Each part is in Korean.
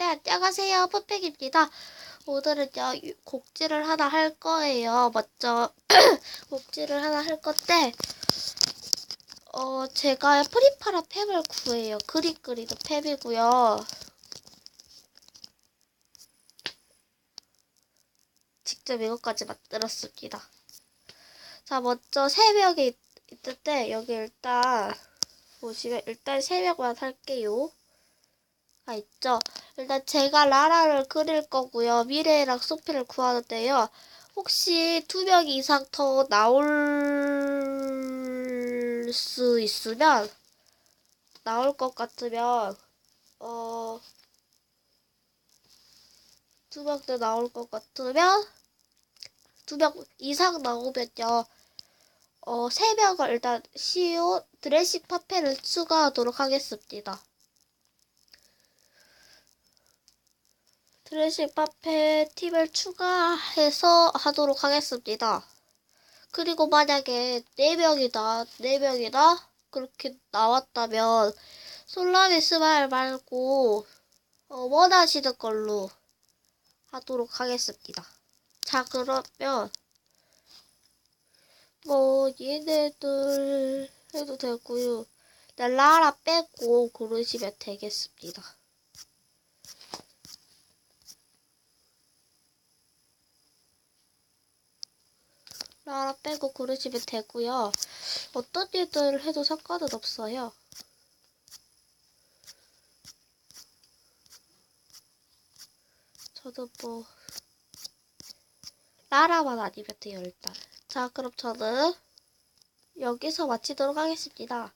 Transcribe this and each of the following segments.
네, 안녕하세요. 푸팩입니다. 오늘은요, 유- 곡지를 하나 할 거예요. 먼저, 곡지를 하나 할 건데, 어, 제가 프리파라 팸을 구해요. 그림 그리는 팸이고요. 직접 이것까지 만들었습니다. 자, 먼저 있- 있는데, 여기 일단, 보시면, 일단 세 명만 할게요. 가 있죠. 일단 제가 라라를 그릴 거고요. 미래랑 소피를 구하는데요. 혹시 두 명 이상 더 나올 수 있으면 나올 것 같으면 어 두 명 더 나올 것 같으면 두 명 이상 나오면요. 어, 세 명을 일단 시오 드레싱 파페를 추가하도록 하겠습니다. 드레싱 파페 팁을 추가해서 하도록 하겠습니다. 그리고 만약에 4명이다, 4명이다, 그렇게 나왔다면, 솔라미 스마일 말고, 어, 원하시는 걸로 하도록 하겠습니다. 자, 그러면, 뭐, 얘네들 해도 되고요. 일단 라라 빼고 고르시면 되겠습니다. 라라 빼고 고르시면 되고요. 어떤 일들 해도 상관은 없어요. 저도 뭐 라라만 아니면 돼요 일단. 자 그럼 저는 여기서 마치도록 하겠습니다.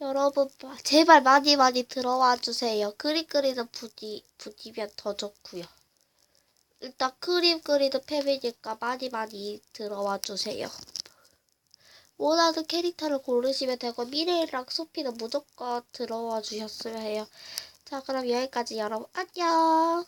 여러분 제발 많이 많이 들어와 주세요. 그림 그리는 분이 분이면 더 좋고요. 일단 그림 그리는 팸이니까 많이 많이 들어와 주세요. 원하는 캐릭터를 고르시면 되고 미래랑 소피는 무조건 들어와 주셨으면 해요. 자 그럼 여기까지 여러분 안녕.